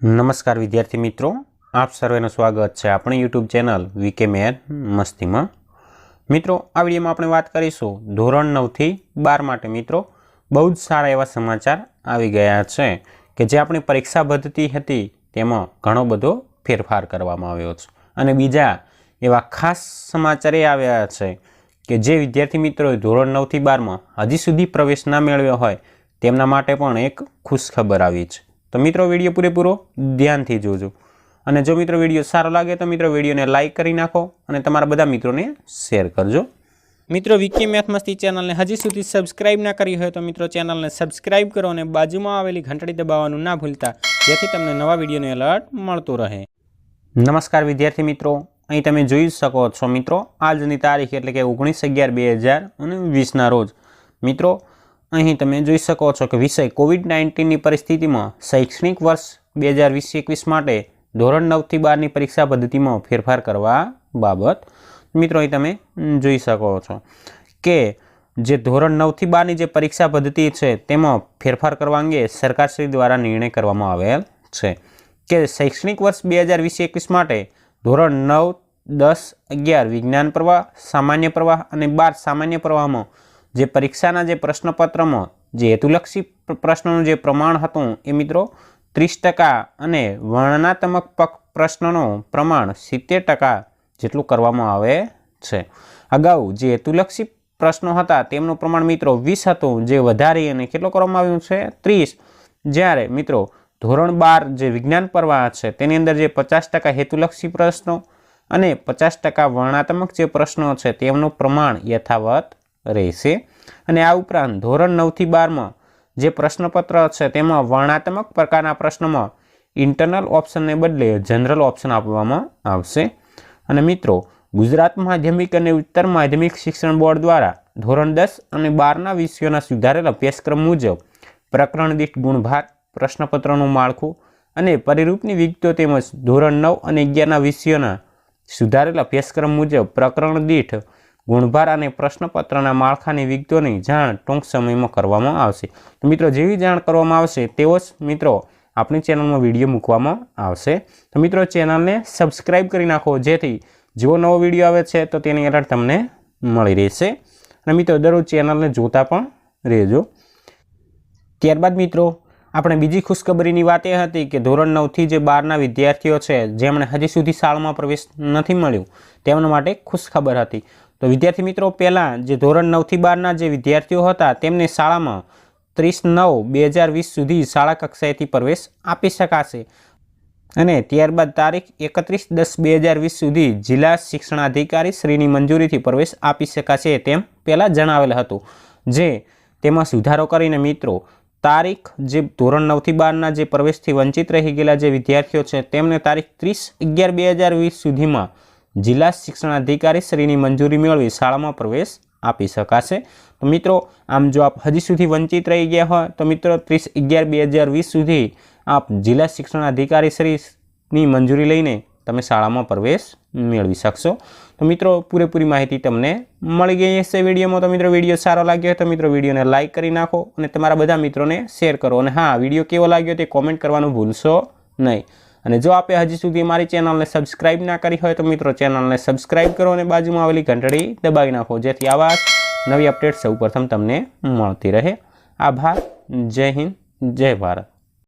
નમસ્કાર વિદ્યાર્થી મિત્રો. આપ સર્વેનું સ્વાગત છે આપણી યુટ્યુબ ચેનલ વીકે મેર મસ્તીમાં. મિત્રો, આ વિડીયોમાં આપણે વાત કરીશું ધોરણ નવથી બાર માટે મિત્રો. બહુ જ સારા એવા સમાચાર આવી ગયા છે કે જે આપણી પરીક્ષા પદ્ધતિ હતી તેમાં ઘણો બધો ફેરફાર કરવામાં આવ્યો છે. અને બીજા એવા ખાસ સમાચાર એ આવ્યા છે કે જે વિદ્યાર્થી મિત્રોએ ધોરણ નવથી બારમાં હજી સુધી પ્રવેશ ના મેળવ્યો હોય તેમના માટે પણ એક ખુશ ખબર આવી છે. તો મિત્રો, વીડિયો પૂરેપૂરો ધ્યાનથી જોજો. અને જો મિત્રો, વીડિયો સારો લાગે તો મિત્રો, વિડીયોને લાઇક કરી નાખો અને તમારા બધા મિત્રોને શેર કરજો. મિત્રો વિકી મેથ ચેનલને હજી સુધી સબસ્ક્રાઇબ ના કરી હોય તો મિત્રો ચેનલને સબસ્ક્રાઇબ કરો અને બાજુમાં આવેલી ઘંટડી દબાવવાનું ના ભૂલતા. જેથી તમને નવા વિડીયોનો એલર્ટ મળતું રહે. નમસ્કાર વિદ્યાર્થી મિત્રો. અહીં તમે જોઈ શકો છો મિત્રો, આજની તારીખ એટલે કે ઓગણીસ અગિયાર બે હજાર અને વીસના રોજ. મિત્રો અહીં તમે જોઈ શકો છો કે વિષય કોવિડ નાઇન્ટીનની પરિસ્થિતિમાં શૈક્ષણિક વર્ષ બે હજાર વીસ એકવીસ માટે ધોરણ નવથી બારની પરીક્ષા પદ્ધતિમાં ફેરફાર કરવા બાબત. મિત્રો, અહીં તમે જોઈ શકો છો કે જે ધોરણ નવથી બારની જે પરીક્ષા પદ્ધતિ છે, તેમાં ફેરફાર કરવા અંગે સરકારશ્રી દ્વારા નિર્ણય કરવામાં આવેલ છે કે શૈક્ષણિક વર્ષ બે હજાર વીસ એકવીસ માટે ધોરણ નવ, દસ, અગિયાર વિજ્ઞાન પ્રવાહ, સામાન્ય પ્રવાહ અને બાર સામાન્ય પ્રવાહમાં જે પરીક્ષાના જે પ્રશ્નપત્રમાં જે હેતુલક્ષી પ્ર- પ્રશ્નોનું જે પ્રમાણ હતું એ મિત્રો ત્રીસ ટકા અને વર્ણનાત્મક પક, પ્રશ્નનું પ્રમાણ સિત્તેર ટકા જેટલું કરવામાં આવે છે. અગાઉ જે હેતુલક્ષી પ્રશ્નો હતા તેમનું પ્રમાણ મિત્રો વીસ હતું, જે વધારી અને કેટલું કરવામાં આવ્યું છે? ત્રીસ. જ્યારે મિત્રો ધોરણ બાર જે વિજ્ઞાન પ્રવાહ છે તેની અંદર જે પચાસ ટકા હેતુલક્ષી પ્રશ્નો અને પચાસ ટકા વર્ણાત્મક જે પ્રશ્નો છે તેમનું પ્રમાણ યથાવત રહેશે. અને આ ઉપરાંત ધોરણ નવથી બારમાં જે પ્રશ્નપત્ર છે તેમાં વર્ણાત્મક પ્રકારના પ્રશ્નોમાં ઇન્ટરનલ ઓપ્શનને બદલે જનરલ ઓપ્શન આપવામાં આવશે. અને મિત્રો, ગુજરાત માધ્યમિક અને ઉત્તર માધ્યમિક શિક્ષણ બોર્ડ દ્વારા ધોરણ દસ અને બારના વિષયોના સુધારેલ અભ્યાસક્રમ મુજબ પ્રકરણ દીઠ ગુણભાર પ્રશ્નપત્રનું માળખું અને પરિરૂપની વિગતો તેમજ ધોરણ નવ અને અગિયારના વિષયોના સુધારેલ અભ્યાસક્રમ મુજબ પ્રકરણ દીઠ ગુણભાર અને પ્રશ્નપત્રના માળખાની વિગતોની જાણ ટૂંક સમયમાં કરવામાં આવશે. તો મિત્રો, જેવી જાણ કરવામાં આવશે, તેવો જ મિત્રો આપણી ચેનલમાં વીડિયો મૂકવામાં આવશે. તો મિત્રો, ચેનલને સબસ્ક્રાઈબ કરી નાખો, જેથી જેવો નવો વીડિયો આવે છે, તો તેની એલર્ટ તમને મળી રહેશે. અને મિત્રો, દરરોજ ચેનલને જોતા પણ રહેજો. ત્યારબાદ મિત્રો, આપણે બીજી ખુશખબરીની વાત એ હતી કે ધોરણ નવથી જે બારના વિદ્યાર્થીઓ છે, જેમણે હજી સુધી શાળામાં પ્રવેશ નથી મળ્યો, તેમના માટે ખુશખબર હતી. તો વિદ્યાર્થી મિત્રો, પહેલાં જે ધોરણ નવથી બારના જે વિદ્યાર્થીઓ હતા, તેમને શાળામાં ત્રીસ નવ બે હજાર વીસ સુધી શાળા કક્ષાએથી પ્રવેશ આપી શકાશે. અને ત્યારબાદ તારીખ એકત્રીસ દસ બે હજાર વીસ સુધી જિલ્લા શિક્ષણાધિકારી શ્રીની મંજૂરીથી પ્રવેશ આપી શકાશે તેમ પહેલાં જણાવેલ હતું. જે તેમાં સુધારો કરીને મિત્રો, તારીખ જે ધોરણ નવથી બારના જે પ્રવેશથી વંચિત રહી ગયેલા જે વિદ્યાર્થીઓ છે, તેમને તારીખ ત્રીસ અગિયાર બે હજાર વીસ સુધીમાં જિલ્લા શિક્ષણાધિકારી શ્રીની મંજૂરી મેળવી શાળામાં પ્રવેશ આપી શકાશે. તો મિત્રો, આમ જો આપ હજી સુધી વંચિત રહી ગયા હોય, તો મિત્રો ત્રીસ અગિયાર બે હજાર વીસ સુધી આપ જિલ્લા શિક્ષણાધિકારી શ્રીની મંજૂરી લઈને તમે શાળામાં પ્રવેશ મેળવી શકશો. તો મિત્રો, પૂરેપૂરી માહિતી તમને મળી ગઈ હશે વિડીયોમાં. તો મિત્રો, વીડિયો સારો લાગ્યો હોય તો મિત્રો, વિડીયોને લાઇક કરી નાખો અને તમારા બધા મિત્રોને શેર કરો. અને હા, વીડિયો કેવો લાગ્યો તે કોમેન્ટ કરવાનું ભૂલશો નહીં. અને જો આપે હજી સુધી મારી ચેનલને સબસ્ક્રાઇબ ના કરી હોય તો મિત્રો ચેનલને સબસ્ક્રાઇબ કરો અને બાજુમાં આવેલી ઘંટડી દબાવી નાખો, જેથી આવા નવી અપડેટ સૌ પ્રથમ તમને મળતી રહે. આભાર. જય હિન્દ. જય ભારત.